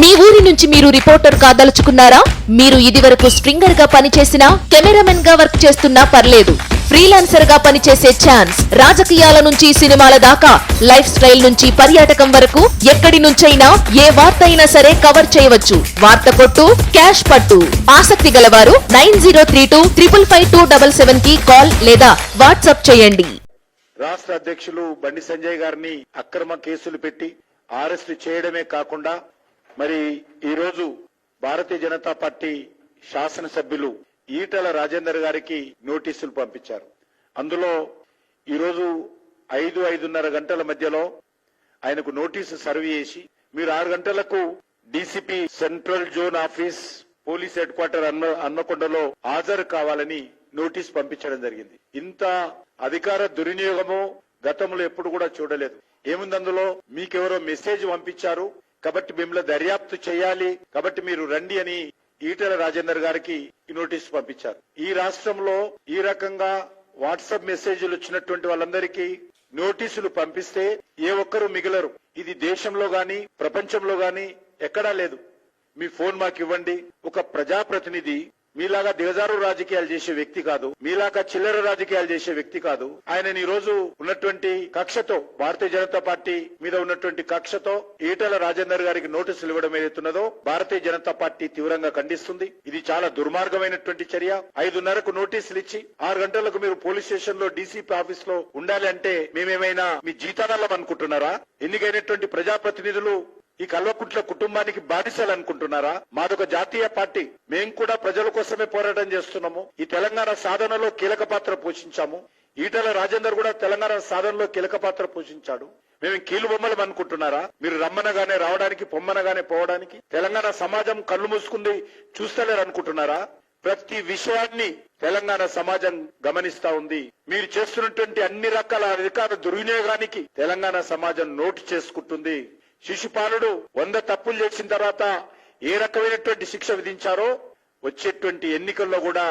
మీ ఊరి నుంచి మీరు రిపోర్టర్ కాదలుచుకున్నారా? మీరు ఇదివరకు స్ట్రింగర్గా పనిచేసిన కెమెరామెన్గా వర్క్ చేస్తున్నా పర్లేదు. ఫ్రీలాన్సర్గా పనిచేసే ఛాన్స్ రాజకీయాల నుంచి సినిమాల దాకా లైఫ్ స్టైల్ నుంచి పర్యాటకం వరకు ఎక్కడి నుంచైనా ఏ వార్త అయినా సరే కవర్ చేయవచ్చు. వార్త కొట్టు క్యాష్ పట్టు. ఆసక్తి గలవారు nine zero three two triple five two double సెవెన్కి కాల్ లేదా వాట్సాప్ చేయండి. రాష్ట్ర అధ్యక్షులు బండి సంజయ్ గారిని అక్రమ కేసులు పెట్టి అరెస్టు చేయడమే కాకుండా మరి ఈరోజు భారతీయ జనతా పార్టీ శాసనసభ్యులు ఈటల రాజేందర్ గారికి నోటీసులు పంపించారు. అందులో ఈరోజు ఐదు ఐదున్నర గంటల మధ్యలో ఆయనకు నోటీసు సర్వ్ చేసి మీరు ఆరు గంటలకు DCP central zone office police headquarter అన్న అన్నకొండలో హాజరు కావాలని నోటీస్ పంపించడం జరిగింది. ఇంత అధికార దుర్వినియోగము గతంలో ఎప్పుడు కూడా చూడలేదు. ఏముంది అందులో? మీకెవరో మెసేజ్ పంపించారు. కాబట్టి మిమ్మల్ని దర్యాప్తు చేయాలి. కాబట్టి మీరు రండి అని ఈటల రాజేందర్ గారికి ఈ పంపించారు. ఈ రాష్ట్రంలో ఈ రకంగా వాట్సాప్ మెసేజ్లు వచ్చినటువంటి వాళ్ళందరికీ నోటీసులు పంపిస్తే ఏ ఒక్కరూ మిగలరు. ఇది దేశంలో గాని ప్రపంచంలో గాని ఎక్కడా లేదు. మీ ఫోన్ మాకు ఇవ్వండి ఒక ప్రజాప్రతినిధి మీలాగా దిగజారు రాజకీయాలు చేసే వ్యక్తి కాదు. మీలాగా చిల్లర రాజకీయాలు చేసే వ్యక్తి కాదు. ఆయన ఈ రోజు ఉన్నటువంటి కక్షతో భారతీయ జనతా పార్టీ మీద ఉన్నటువంటి కక్షతో ఈటల రాజేందర్ గారికి నోటీసులు ఇవ్వడం ఏదైతున్నదో భారతీయ జనతా పార్టీ తీవ్రంగా ఖండిస్తుంది. ఇది చాలా దుర్మార్గమైనటువంటి చర్య. ఐదున్నరకు నోటీసులు ఇచ్చి ఆరు గంటలకు మీరు పోలీస్ స్టేషన్లో డీసీపీ ఆఫీస్లో ఉండాలి అంటే మేమేమైనా మీ జీతానాలం అనుకుంటున్నారా? ఎన్నికైనటువంటి ప్రజాప్రతినిధులు ఈ కల్వకుంట్ల కుటుంబానికి బానిసలు అనుకుంటున్నారా? మాదొక జాతీయ పార్టీ. మేం కూడా ప్రజల కోసమే పోరాటం చేస్తున్నాము. ఈ తెలంగాణ సాధనలో కీలక పాత్ర పోషించాము. ఈటల రాజేందర్ కూడా తెలంగాణ సాధనలో కీలక పాత్ర పోషించాడు. మేము కీలు బొమ్మలం అనుకుంటున్నారా? మీరు రమ్మనగానే రావడానికి పొమ్మనగానే పోవడానికి తెలంగాణ సమాజం కళ్ళు మూసుకుంది చూస్తలేరు అనుకుంటున్నారా? ప్రతి విషయాన్ని తెలంగాణ సమాజం గమనిస్తా ఉంది. మీరు చేస్తున్నటువంటి అన్ని రకాల అధికార దుర్వినియోగానికి తెలంగాణ సమాజం నోటు చేసుకుంటుంది. శిశుపాలుడు వంద తప్పులు చేసిన తర్వాత ఏ రకమైనటువంటి శిక్ష విధించారో వచ్చేటువంటి ఎన్నికల్లో కూడా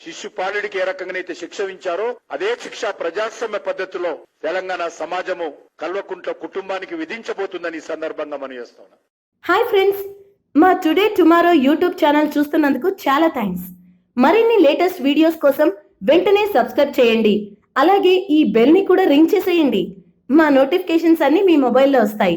శిశుపాలుడికి ఏ రకంగానైతే శిక్ష విధించారో అదే శిక్ష ప్రజాస్వామ్య పద్ధతిలో తెలంగాణ సమాజము కల్వకుంట్ల కుటుంబానికి విధించబోతుందని ఈ సందర్భంగా మనం చేస్తాం హాయ్ ఫ్రెండ్స్ మా టుడే టుమారో యూట్యూబ్ ఛానల్ చూస్తున్నందుకు చాలా థ్యాంక్స్ మరిన్ని లేటెస్ట్ వీడియోస్ కోసం వెంటనే సబ్స్క్రైబ్ చేయండి. అలాగే ఈ బెల్ని కూడా రింగ్ చేసేయండి. మా నోటిఫికేషన్స్ అన్ని మీ మొబైల్లో వస్తాయి.